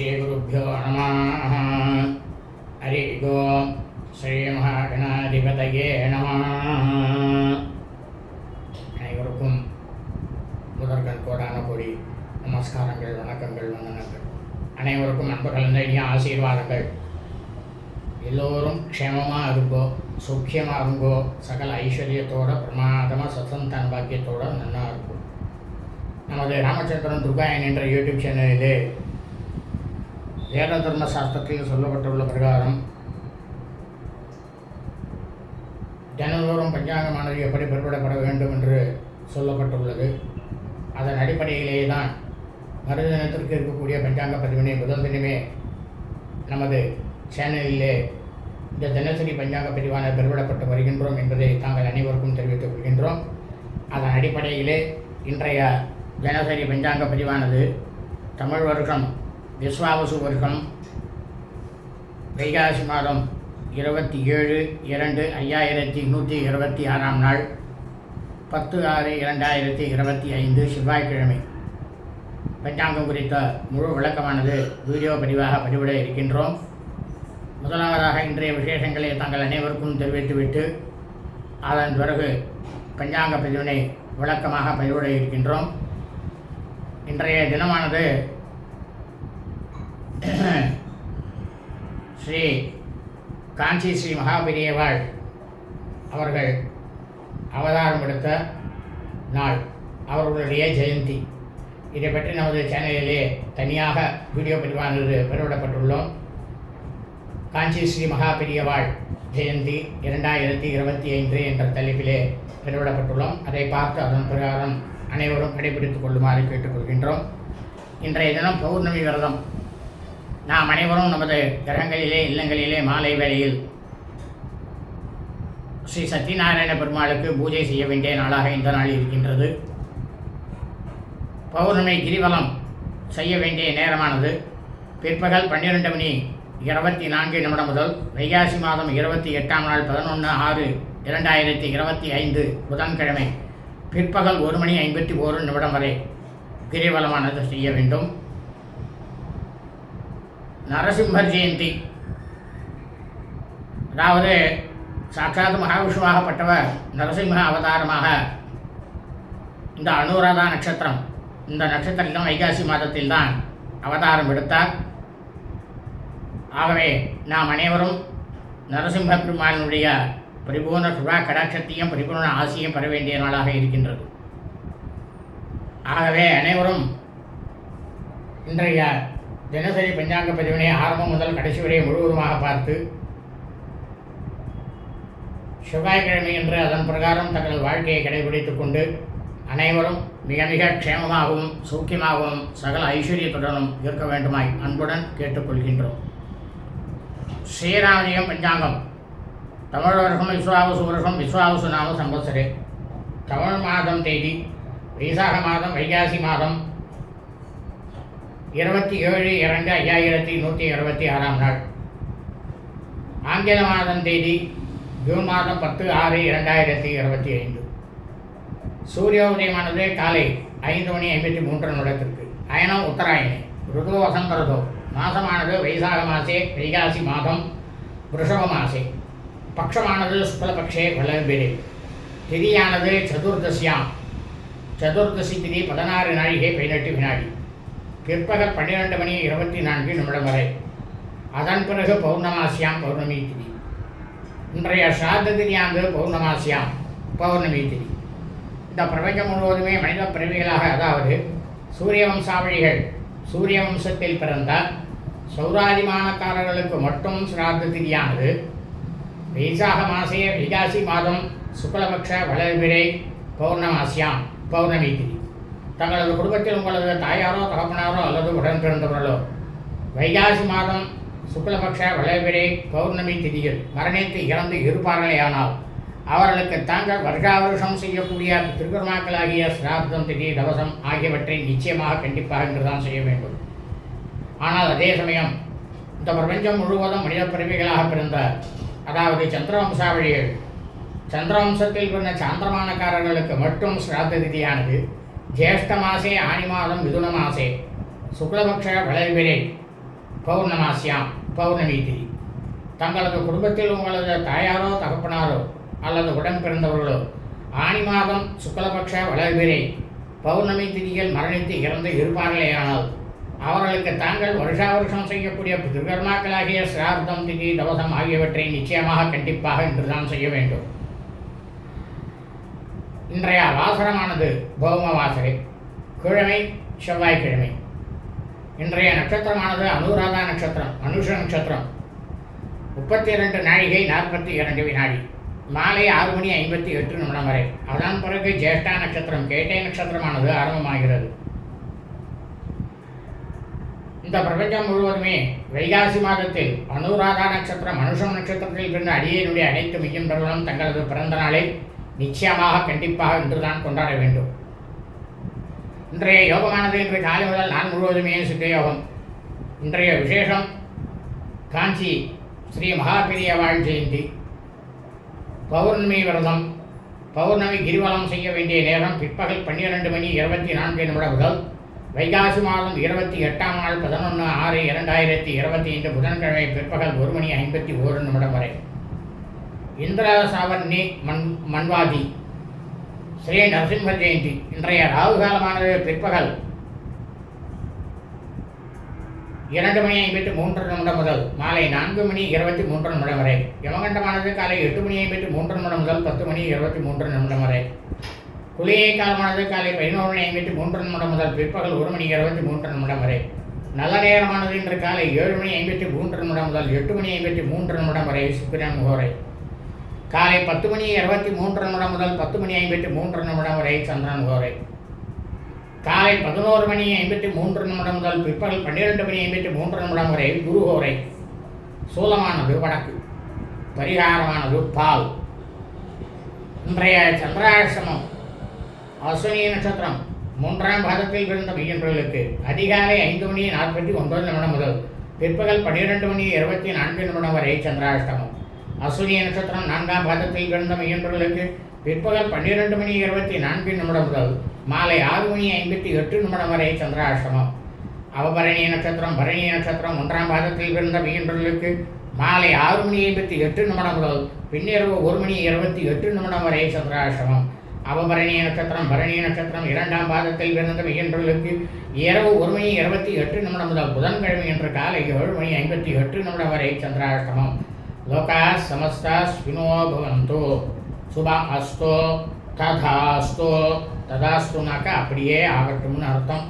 ஸ்ரீகுருப்போ நம ஹரி ஓம் ஸ்ரீ மகாகணாதிபதையே நம அனைவருக்கும் முதற்கண் கோடான கோடி நமஸ்காரங்கள் வணக்கங்கள் வந்தனங்கள். அனைவருக்கும் அன்பு கலந்த இனிய ஆசீர்வாதங்கள். எல்லோரும் க்ஷேமமாக இருங்கோ சௌக்கியமாக இருங்கோ சகல ஐஸ்வர்யத்தோட பிரமாதமாக சசந்த பாக்கியத்தோடு நல்லா இருக்கும் நமது ராமச்சந்திரன் துர்காயன் என்ற யூடியூப் சேனலிலே வேத தர்ம சாஸ்திரத்தில் சொல்லப்பட்டுள்ள பிரகாரம் தினந்தோறும் பஞ்சாங்கமானது எப்படி பிற்படப்பட வேண்டும் என்று சொல்லப்பட்டுள்ளது. அதன் அடிப்படையிலேயே தான் மறுதினத்திற்கு இருக்கக்கூடிய பஞ்சாங்க பதிவினை முதல் தினமே நமது சேனலிலே இந்த தினசரி பஞ்சாங்க பதிவான பெருவிடப்பட்டு வருகின்றோம் என்பதை தாங்கள் அனைவருக்கும் தெரிவித்துக் கொள்கின்றோம். அதன் அடிப்படையிலே இன்றைய தினசரி பஞ்சாங்க பதிவானது தமிழ் வருஷம் விஸ்வாவசு வருஷம் வைகாசி மாதம் இருபத்தி ஏழு இரண்டு ஐயாயிரத்தி நூற்றி இருபத்தி ஆறாம் நாள் பத்து ஆறு இரண்டாயிரத்தி இருபத்தி ஐந்து செவ்வாய்க்கிழமை. பஞ்சாங்கம் குறித்த முழு விளக்கமானது வீடியோ பதிவாக பதிவிட இருக்கின்றோம். முதலாவதாக இன்றைய விசேஷங்களை தங்கள் அனைவருக்கும் தெரிவித்துவிட்டு அதன் பிறகு பஞ்சாங்க பதிவினை விளக்கமாக பதிவிட இருக்கின்றோம். இன்றைய தினமானது ஸ்ரீ காஞ்சி ஸ்ரீ மகாபெரியவாள் அவர்கள் அவதாரம் எடுத்த நாள் அவர்களுடைய ஜெயந்தி. இதை பற்றி நமது சேனலிலே தனியாக வீடியோ பதிவானது வெளியிடப்பட்டுள்ளோம் காஞ்சி ஸ்ரீ மகாபெரியவாள் ஜெயந்தி இரண்டாயிரத்தி இருபத்தி ஐந்து என்ற தலைப்பிலே வெளியிடப்பட்டுள்ளோம் அதை பார்த்து அதன் பிரகாரம் அனைவரும் கடைபிடித்துக் கொள்ளுமாறு கேட்டுக்கொள்கின்றோம். இன்றைய தினம் பௌர்ணமி விரதம் நாம் அனைவரும் நமது கிரகங்களிலே இல்லங்களிலே மாலை வேளையில் ஸ்ரீ சத்யநாராயண பெருமாளுக்கு பூஜை செய்ய வேண்டிய நாளாக இந்த நாள் இருக்கின்றது. பௌர்ணமி கிரிவலம் செய்ய வேண்டிய நேரமானது. பிற்பகல் பன்னிரெண்டு மணி இருபத்தி நான்கு நிமிடம் முதல் வைகாசி மாதம் இருபத்தி எட்டாம் நாள் பதினொன்று ஆறு இரண்டாயிரத்தி இருபத்தி ஐந்து புதன்கிழமை பிற்பகல் ஒரு மணி ஐம்பத்தி ஓரு நிமிடம் வரை கிரிவலமானது செய்ய வேண்டும். நரசிம்மர் ஜெயந்தி அதாவது சாட்சாத் மகாவிஷ்ணுவாகப்பட்டவர் நரசிம்ம அவதாரமாக இந்த அனுராதா நட்சத்திரம் இந்த நட்சத்திரம் வைகாசி மாதத்தில் தான் அவதாரம் எடுத்தார். ஆகவே நாம் அனைவரும் நரசிம்ம பெருமானுடைய பரிபூர்ண சுபா கடாட்சத்தையும் பரிபூர்ண ஆசையும் பெற வேண்டிய நாளாக இருக்கின்றது. ஆகவே அனைவரும் இன்றைய தினசரி பஞ்சாங்க பதிவினை ஆரம்பம் முதல் கடைசி வரை முழுவதுமாக பார்த்து செவ்வாய்க்கிழமை என்று அதன் பிரகாரம் தங்கள் வாழ்க்கையை கடைபிடித்துக் கொண்டு அனைவரும் மிக மிக க்ஷேமமாகவும் சௌக்கியமாகவும் சகல ஐஸ்வர்யத்துடனும் இருக்க வேண்டுமாய் அன்புடன் கேட்டுக்கொள்கின்றோம். ஸ்ரீராமஜியம் பஞ்சாங்கம். தமிழ் வருஷம் விஸ்வாவசு வருஷம் விஸ்வாவசு நாம சம்பத்சரே. தமிழ் மாதம் தேதி வைசாக மாதம் வைகாசி மாதம் இருபத்தி ஏழு இரண்டு ஐயாயிரத்தி நூற்றி இருபத்தி ஆறாம் நாள். ஆங்கில மாதம் தேதி ஜூன் மாதம் பத்து ஆறு இரண்டாயிரத்தி இருபத்தி ஐந்து. சூரிய உதயமானது காலை ஐந்து மணி ஐம்பத்தி மூன்று நிமிடத்திற்கு. அயனம் உத்தராயணி. ருது வசந்தரதோ மாதமானது வைசாக மாசே வைகாசி மாதம் ரிஷப மாசே. பக்ஷமானது சுக்லபக்ஷே வளர்பிரே திதியானது சதுர்தசியாம். சதுர்தசி திதி பதினாறு நாழிகை பதினெட்டு வினாடி. பிற்பகல் பன்னிரெண்டு மணி இருபத்தி நான்கு நிமிடம் வரை. அதன் பிறகு பௌர்ணமாசியாம் பௌர்ணமி திதி. இன்றைய சாத திதியானது பௌர்ணமாசியாம் பௌர்ணமி திதி. இந்த பிரபஞ்சம் முழுவதுமே மனித பிறவிகளாக அதாவது சூரிய வம்சாவளிகள் சூரிய வம்சத்தில் பிறந்த சௌராதிமானக்காரர்களுக்கு மட்டும் சிராத்த திதியானது வைசாக மாசே வைகாசி மாதம் சுக்லபக்ஷ வளர்பிரை பௌர்ணமாசியாம் பௌர்ணமி திதி. தங்களது குடும்பத்தில் உங்களது தாயாரோ தகப்பனாரோ அல்லது உடன் பிறந்தவர்களோ வைகாசி மாதம் சுக்லபக்ஷ வளைவிரை பௌர்ணமி திதியில் மரணித்து இறந்து இருப்பார்களேயானால் அவர்களுக்கு தாங்கள் வருஷா வருஷம் செய்யக்கூடிய திருக்கர்மாக்களாகிய சிராப்தம் திதி தவசம் ஆகியவற்றை நிச்சயமாக கண்டிப்பாக என்றுதான் செய்ய வேண்டும். ஆனால் அதே சமயம் இந்த பிரபஞ்சம் முழுவதும் மனித பிறவிகளாக பிறந்த அதாவது சந்திரவம்சாவழிகள் சந்திரவம்சத்தில் பிறந்த சாந்திரமானக்காரர்களுக்கு மட்டும் சிராத்த திதியானது. ஜேஷ்ட மாசே ஆனி மாதம் மிதுன மாசே சுக்லபக்ஷ வளர்பிறை பௌர்ணமாசியாம் பௌர்ணமி திதி தங்களது குடும்பத்தில் உங்களது தாயாரோ தகப்பனாரோ அல்லது உடன் பிறந்தவர்களோ ஆனி மாதம் சுக்லபக்ஷ வளர்பிறை பௌர்ணமி திதியில் மரணித்து இறந்து இருப்பார்களேயானால் அவர்களுக்கு தாங்கள் வருஷா வருஷம் செய்யக்கூடிய துர்கர்மாக்களாகிய சிரார்த்தம் திதி தவசம் ஆகியவற்றை நிச்சயமாக கண்டிப்பாக இன்றுதான் செய்ய வேண்டும். இன்றைய வாசனமானது பௌம வாசரை கிழமை செவ்வாய்க்கிழமை. இன்றைய நட்சத்திரமானது அனுராதா நட்சத்திரம் அனுஷ நட்சத்திரம். முப்பத்தி இரண்டு நாழிகை நாற்பத்தி இரண்டு வினாடி. மாலை ஆறு மணி ஐம்பத்தி எட்டு நிமிடம் வரை. அதன் பிறகு ஜேஷ்டா நட்சத்திரம் கேட்டை நட்சத்திரமானது ஆரம்பமாகிறது. இந்த பிரபஞ்சம் முழுவதுமே வைகாசி மாதத்தில் அனுராதா நட்சத்திரம் அனுஷம் நட்சத்திரத்தில் பிறந்த அடியனுடைய அனைத்து மெய்யன்பர்களும் தங்களது பிறந்த நாளை நிச்சயமாக கண்டிப்பாக இன்றுதான் கொண்டாட வேண்டும். இன்றைய யோகமானது இன்று காலை முதல் நான் முழுவதுமே சுக்கயோகம் இன்றைய விசேஷம் காஞ்சி ஸ்ரீ மகாபெரியவாள் ஜெயந்தி. பௌர்ணமி விரதம் பௌர்ணமி கிரிவலம் செய்ய வேண்டிய நேரம் பிற்பகல் பன்னிரெண்டு மணி இருபத்தி நான்கு நிமிடம் முதல் வைகாசி மாதம் இருபத்தி எட்டாம் நாள் பதினொன்று ஆறு இரண்டாயிரத்தி இருபத்தி ஐந்து புதன்கிழமை பிற்பகல் ஒரு மணி ஐம்பத்தி ஓரு நிமிடம் வரை. இந்திரசாவர்ணி மண் மண்வாதி. ஸ்ரீ நரசிம்ம ஜெயந்தி. இன்றைய ராகு காலமானது பிற்பகல் இரண்டு மணி ஐம்பத்தி மூன்று நிமிடம் முதல் மாலை நான்கு மணி இருபத்தி மூன்று நிமிடம் வரை. யமகண்டமானது காலை எட்டு மணி ஐம்பத்தி மூன்று நிமிடம் முதல் பத்து மணி இருபத்தி மூன்று நிமிடம் வரை. குளியை காலமானது காலை பதினோரு மணி ஐம்பத்தி மூன்று நிமிடம் முதல் பிற்பகல் ஒரு மணி இருபத்தி மூன்று நிமிடம் வரை. நல்ல நேரமானது இன்று காலை ஏழு மணி ஐம்பத்தி மூன்று நிமிடம் முதல் எட்டு மணி ஐம்பத்தி மூன்று நிமிடம் வரை. சுக்கிரன் முகோரை. காலை பத்து மணி இருபத்தி மூன்று நிமிடம் முதல் பத்து மணி ஐம்பத்தி மூன்று நிமிடம் வரை சந்திரன் கோரை. காலை பதினோரு மணி ஐம்பத்தி மூன்று நிமிடம் முதல் பிற்பகல் பன்னிரெண்டு மணி ஐம்பத்தி மூன்று நிமிடம் வரை குரு கோரை. சூலமானது வடக்கு பரிகாரமானது பால். இன்றைய சந்திராசிரமம் அஸ்வினி நட்சத்திரம் மூன்றாம் பாதத்தில் பிறந்த மையன்களுக்கு அதிகாலை ஐந்து மணி நாற்பத்தி ஒன்பது நிமிடம் முதல் பிற்பகல் பன்னிரெண்டு மணி இருபத்தி நான்கு நிமிடம் வரை சந்திராஷ்டமம். அஸ்வினி நட்சத்திரம் நான்காம் பாதத்தில் பிறந்த மையன்களுக்கு பிற்பகல் பன்னிரெண்டு மணி இருபத்தி நான்கு நிமிடம் முதல் மாலை ஆறு மணி ஐம்பத்தி எட்டு நிமிடம் வரை சந்திராஷ்டமம். அவபரணி நட்சத்திரம் பரணி நட்சத்திரம் ஒன்றாம் பாதத்தில் பிறந்த மீன்பர்களுக்கு மாலை ஆறு மணி ஐம்பத்தி எட்டு நிமிடம் முதல் பின்னிரவு ஒரு மணி இருபத்தி எட்டு நிமிடம் வரை சந்திராஷ்டமம். அவபரணி நட்சத்திரம் பரணி நட்சத்திரம் இரண்டாம் பாதத்தில் பிறந்த மீன்பர்களுக்கு இரவு ஒரு மணி இருபத்தி எட்டு நிமிடம் முதல் புதன்கிழமை என்ற காலை ஏழு மணி ஐம்பத்தி எட்டு நிமிடம் வரை சந்திராஷ்டமம். லோகா சமஸ்தா ஸ்வினோ சுபம் அஸ்தோ ததாஸ்தோ ததாஸ்துனாக்கா அப்படியே ஆகட்டும்னு அர்த்தம்.